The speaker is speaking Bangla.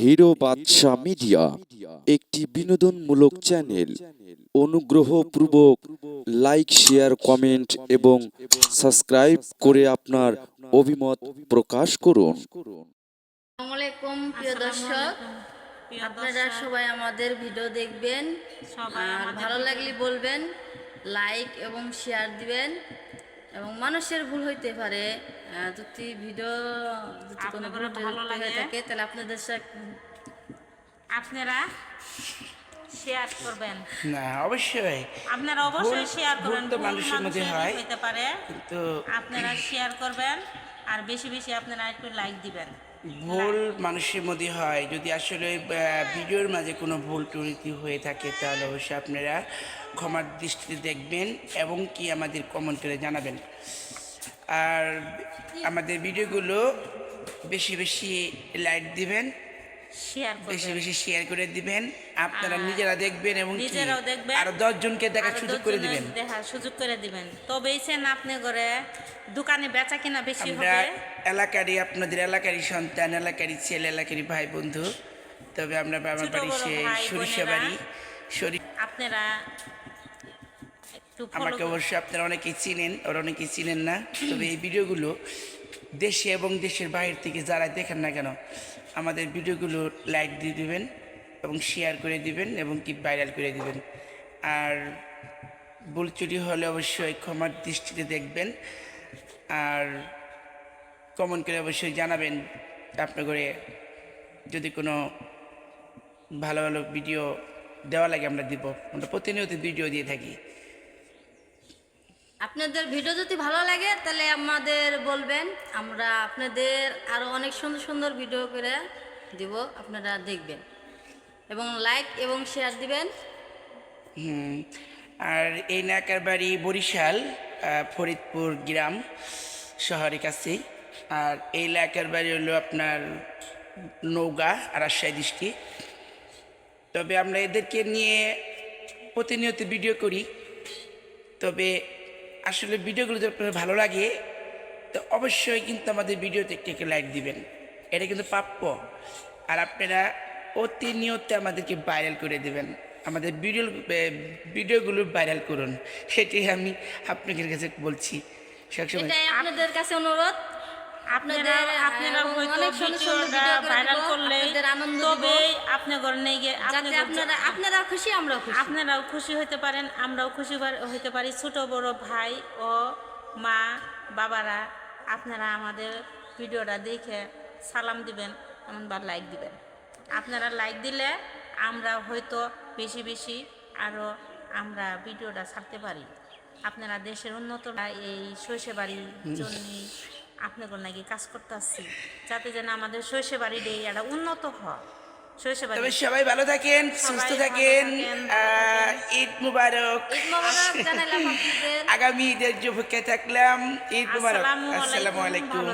হিরো বাদশা মিডিয়া একটি বিনোদনমূলক চ্যানেল। অনুগ্রহপূর্বক লাইক শেয়ার কমেন্ট এবং সাবস্ক্রাইব করে আপনার অভিমত প্রকাশ করুন। আসসালামু আলাইকুম প্রিয় দর্শক। আপনারা সবাই আমাদের ভিডিও দেখবেন। সবাই আর ভালো লাগলে বলবেন লাইক এবং শেয়ার দিবেন। এবং মানুষের ভুল হইতে পারে যদি ভিডিও যদি কোনো ভালো লাগে? থাকে তাহলে আপনাদের সাথে আপনারা শেয়ার করবেন না অবশ্যই আপনারা অবশ্যই শেয়ার করবেন তো মানুষের মধ্যে হয়। হতে পারে কিন্তু আপনারা শেয়ার করবেন আর বেশি বেশি আপনারা একটু লাইক দিবেন ভুল মানুষের মধ্যে হয়। যদি আসলে ভিডিওর মাঝে কোনো ভুল টুরিতি হয়ে থাকে, তাহলে অবশ্যই আপনারা ক্ষমার দৃষ্টিতে দেখবেন এবং কি আমাদের কমেন্ট করে জানাবেন। আর আমাদের ভিডিওগুলো বেশি বেশি লাইক দিবেন। শেয়ার বেশি বেশি শেয়ার করে দিবেন। আপনারা নিজেরা দেখবেন এবং নিজেরাও দেখবেন। আরও দশজনকে দেখার আরও সুযোগ করে দিবেন। দেখার সুযোগ করে দিবেন। তবেই সেন আপনি করে দোকানে বেচা কিনা বেশি হবে। এলাকারই আপনাদের এলাকারই সন্তান এলাকারই ছেলে এলাকারই ভাই বন্ধু তবে আমরা বাবার ছোট বাড়ি সে সরিষা বাড়ি সরি আপনারা আমাকে অবশ্যই আপনারা অনেকেই চিনেন আর অনেকেই চিনেন না। তবে এই ভিডিওগুলো দেশে এবং দেশের বাইরে থেকে যারা দেখেন না কেন, আমাদের ভিডিওগুলো লাইক দিয়ে দিবেন এবং শেয়ার করে দিবেন এবং কি ভাইরাল করে দিবেন। আর ভুল চুরি হলে অবশ্যই ক্ষমার দৃষ্টিতে দেখবেন আর কমেন্ট করে অবশ্যই জানাবেন আপনার করে যদি কোনো ভালো ভালো ভিডিও দেওয়া লাগে আমরা দিব। আমরা প্রতিনিয়ত ভিডিও দিয়ে থাকি। আপনাদের ভিডিও যদি ভালো লাগে তাহলে আমাদের বলবেন। আমরা আপনাদের আরও অনেক সুন্দর সুন্দর ভিডিও করে দিব আপনারা দেখবেন। এবং লাইক এবং শেয়ার দিবেন। হুম, আর এই নাকার বাড়ি বরিশাল ফরিদপুর গ্রাম শহরের কাছে। আর এই এলাকার বাড়ি হলো আপনার নৌগা রাজশাহী ডিস্ট্রিক্ট। তবে আমরা এদেরকে নিয়ে প্রতিনিয়ত ভিডিও করি। তবে আসলে ভিডিওগুলো যদি আপনার ভালো লাগে, তো অবশ্যই কিন্তু আমাদের ভিডিওতে একটি একটি লাইক দিবেন। এটা কিন্তু প্রাপ্য। আর আপনারা প্রতিনিয়ত আমাদেরকে ভাইরাল করে দেবেন। আমাদের ভিডিও ভিডিওগুলো ভাইরাল করুন। সেটাই আমি আপনাদের কাছে বলছি। সবসময় আপনাদের কাছে অনুরোধ। আপনারা আপনারা অনেক সুন্দর সুন্দর ভাইরাল আপনাদের নিয়ে আপনারা আপনারা খুশি আমরাও খুশি। আপনারাও খুশি হতে পারেন আমরাও খুশি হতে পারি। ছোট বড় ভাই ও মা বাবারা আপনারা আমাদের ভিডিওটা দেখে সালাম দিবেন এমন বা লাইক দিবেন। আপনারা লাইক দিলে আমরা হয়তো বেশি বেশি আরও আমরা ভিডিওটা ছাড়তে পারি। আপনারা দেশের উন্নত এই শৈশব বাড়ির জন্যই আপনাদের নাকি কাজ করতে আসছি। যাতে যেন আমাদের শৈশব বাড়ির এই একটা উন্নত হয়। তবে সবাই ভালো থাকেন সুস্থ থাকেন ঈদ মুবারক। আগামী ঈদের অপেক্ষায় থাকলাম। ঈদ মুবারক। আসসালামু আলাইকুম।